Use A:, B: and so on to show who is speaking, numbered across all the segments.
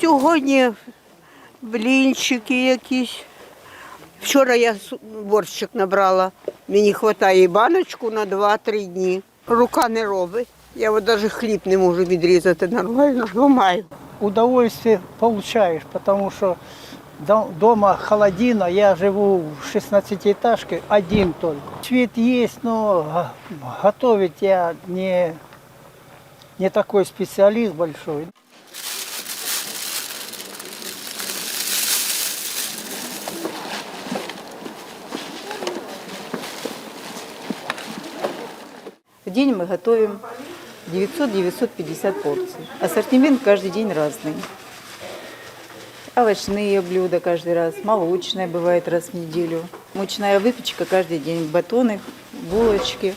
A: Сьогодні блінчики якісь. Вчора я борщик набрала. Мені вистачає баночку на 2-3 дні. Рука не робить. Я от навіть хліб не можу відрізати нормально, ламаю.
B: удовольствие получаешь, потому что до- дома холодина, я живу в 16-этажке, один только. Свет есть, но го- готовить я не, не такой специалист большой.
C: В день мы готовим 900-950 порций. Ассортимент каждый день разный. Овощные блюда каждый раз, молочная бывает раз в неделю. Мучная выпечка каждый день, батоны, булочки.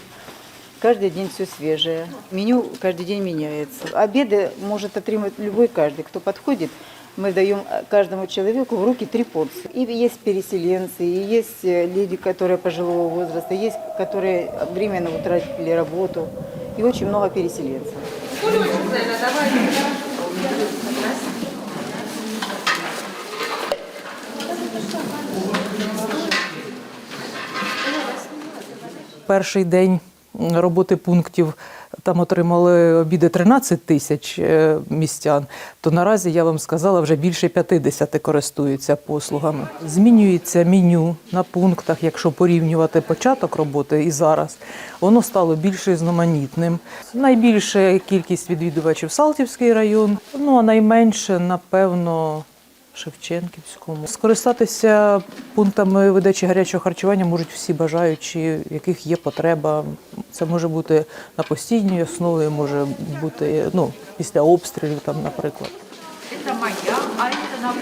C: Каждый день все свежее. Меню каждый день меняется. Обеды может отримать любой каждый, кто подходит. Мы даем каждому человеку в руки три порции. И есть переселенцы, и есть э, люди, которые пожилого возраста, есть, которые временно утратили работу. И очень много переселенцев.
D: Перший день роботи пунктів там отримали обіди 13 тисяч е, містян. То наразі я вам сказала, вже більше 50 користуються послугами. Змінюється меню на пунктах, якщо порівнювати початок роботи і зараз, воно стало більш різноманітним. Найбільша кількість відвідувачів Салтівський район, ну а найменше, напевно. Шевченківському. Скористатися пунктами видачі гарячого харчування можуть всі бажаючі, яких є потреба. Це може бути на постійній основі, може бути ну, після обстрілів, там, наприклад.
E: Це моя, а це на.